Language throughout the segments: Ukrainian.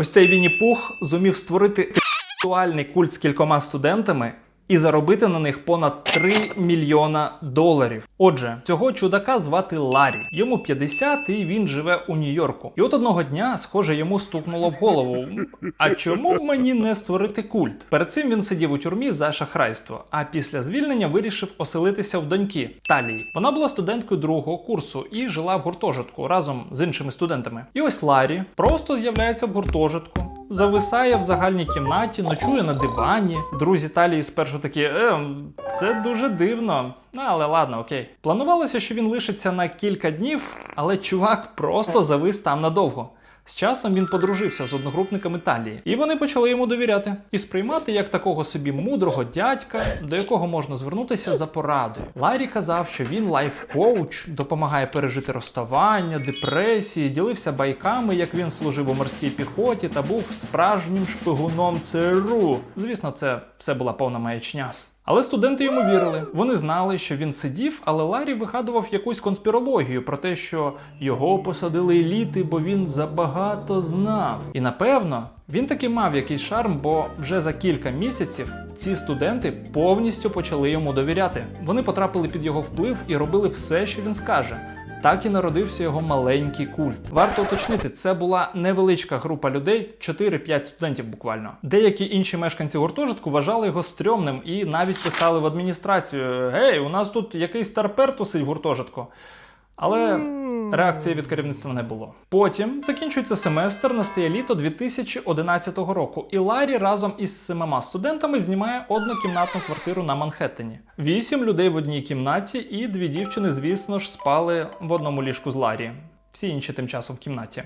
Ось цей Вінні Пух зумів створити сексуальний культ з кількома студентами і заробити на них понад 3 мільйона доларів. Отже, цього чудака звати Ларі. Йому 50 і він живе у Нью-Йорку. І от одного дня, схоже, йому стукнуло в голову. А чому б мені не створити культ? Перед цим він сидів у тюрмі за шахрайство, а після звільнення вирішив оселитися в доньки Талії. Вона була студенткою другого курсу і жила в гуртожитку разом з іншими студентами. І ось Ларі просто з'являється в гуртожитку. Зависає в загальній кімнаті, ночує на дивані. Друзі Талії спершу такі, е, це дуже дивно. Ну, але ладно, окей. Планувалося, що він лишиться на кілька днів, але чувак просто завис там надовго. З часом він подружився з одногрупниками Талії, і вони почали йому довіряти і сприймати як такого собі мудрого дядька, до якого можна звернутися за порадою. Ларі казав, що він лайф-коуч, допомагає пережити розставання, депресії, ділився байками, як він служив у морській піхоті та був справжнім шпигуном ЦРУ. Звісно, це все була повна маячня. Але студенти йому вірили. Вони знали, що він сидів, але Ларі вигадував якусь конспірологію про те, що його посадили еліти, бо він забагато знав. І напевно він таки мав якийсь шарм, бо вже за кілька місяців ці студенти повністю почали йому довіряти. Вони потрапили під його вплив і робили все, що він скаже. Так і народився його маленький культ. Варто уточнити, це була невеличка група людей, 4-5 студентів буквально. Деякі інші мешканці гуртожитку вважали його стрьомним і навіть писали в адміністрацію: Гей, у нас тут якийсь старпер тусить гуртожитку. Але реакції від керівництва не було. Потім закінчується семестр, настає літо 2011 року, і Ларі разом із семима студентами знімає однокімнатну квартиру на Манхеттені. Вісім людей в одній кімнаті, і дві дівчини, звісно ж, спали в одному ліжку з Ларі. Всі інші тим часом в кімнаті.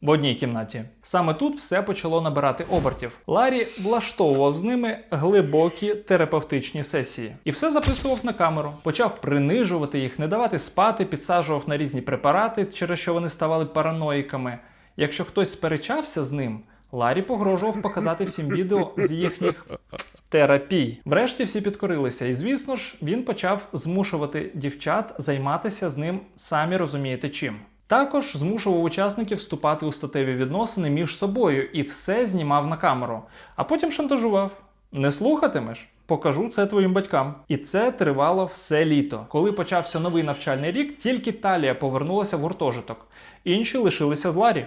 В одній кімнаті. Саме тут все почало набирати обертів. Ларі влаштовував з ними глибокі терапевтичні сесії. І все записував на камеру. Почав принижувати їх, не давати спати, підсаджував на різні препарати, через що вони ставали параноїками. Якщо хтось сперечався з ним, Ларі погрожував показати всім відео з їхніх терапій. Врешті всі підкорилися, і звісно ж, він почав змушувати дівчат займатися з ним, самі розумієте чим. Також змушував учасників вступати у статеві відносини між собою і все знімав на камеру, а потім шантажував. Не слухатимеш? Покажу це твоїм батькам. І це тривало все літо. Коли почався новий навчальний рік, тільки Талія повернулася в гуртожиток, інші лишилися з Ларі.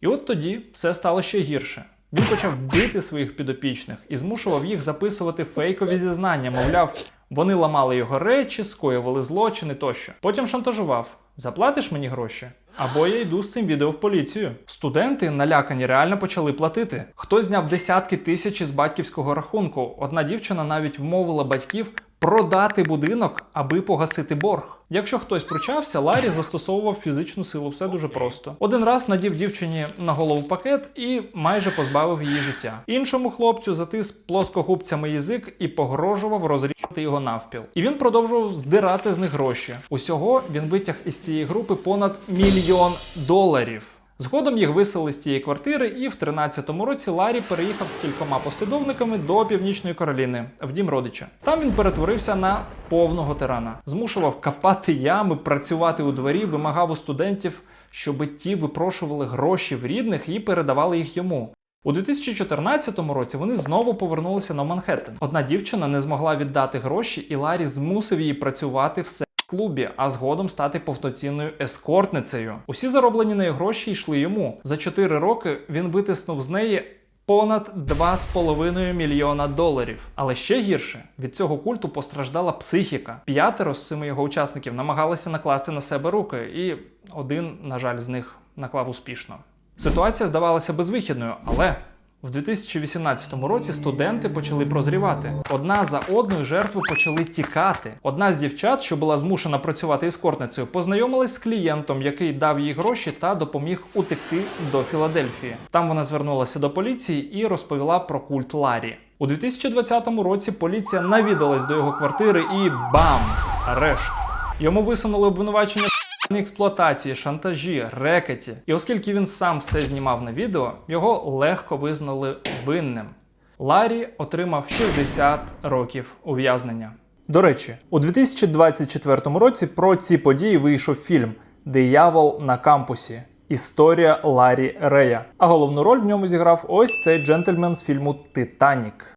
І от тоді все стало ще гірше. Він почав бити своїх підопічних і змушував їх записувати фейкові зізнання. Мовляв, вони ламали його речі, скоювали злочини тощо. Потім шантажував. Заплатиш мені гроші? Або я йду з цим відео в поліцію. Студенти налякані реально почали платити. Хтось зняв десятки тисяч з батьківського рахунку. Одна дівчина навіть вмовила батьків продати будинок, аби погасити борг. Якщо хтось пручався, Ларі застосовував фізичну силу. Все дуже просто. Один раз надів дівчині на голову пакет і майже позбавив її життя. Іншому хлопцю затис плоскогубцями язик і погрожував розрізати його навпіл. І він продовжував здирати з них гроші. Усього він витяг із цієї групи понад мільйон доларів. Згодом їх виселили з тієї квартири, і в 13-му році Ларі переїхав з кількома послідовниками до Північної Кароліни в дім родича. Там він перетворився на повного тирана, змушував копати ями, працювати у дворі, вимагав у студентів, щоб ті випрошували гроші в рідних і передавали їх йому. У 2014 році вони знову повернулися на Манхеттен. Одна дівчина не змогла віддати гроші, і Ларі змусив її працювати в клубі, а згодом стати повноцінною ескортницею. Усі зароблені нею гроші йшли йому. За 4 роки він витиснув з неї. Понад 2,5 мільйона доларів. Але ще гірше від цього культу постраждала психіка. П'ятеро з цими його учасників намагалися накласти на себе руки, і один, на жаль, з них наклав успішно. Ситуація здавалася безвихідною, але в 2018 році студенти почали прозрівати. Одна за одною жертви почали тікати. Одна з дівчат, що була змушена працювати ескортницею, познайомилась з клієнтом, який дав їй гроші та допоміг утекти до Філадельфії. Там вона звернулася до поліції і розповіла про культ Ларі. У 2020 році поліція навідалась до його квартири і бам! Арешт. Йому висунули обвинувачення експлуатації, шантажі, рекеті. І оскільки він сам все знімав на відео, його легко визнали винним. Ларі отримав 60 років ув'язнення. До речі, у 2024 році про ці події вийшов фільм Диявол на кампусі. Історія Ларі Рея. А головну роль в ньому зіграв ось цей джентльмен з фільму Титанік.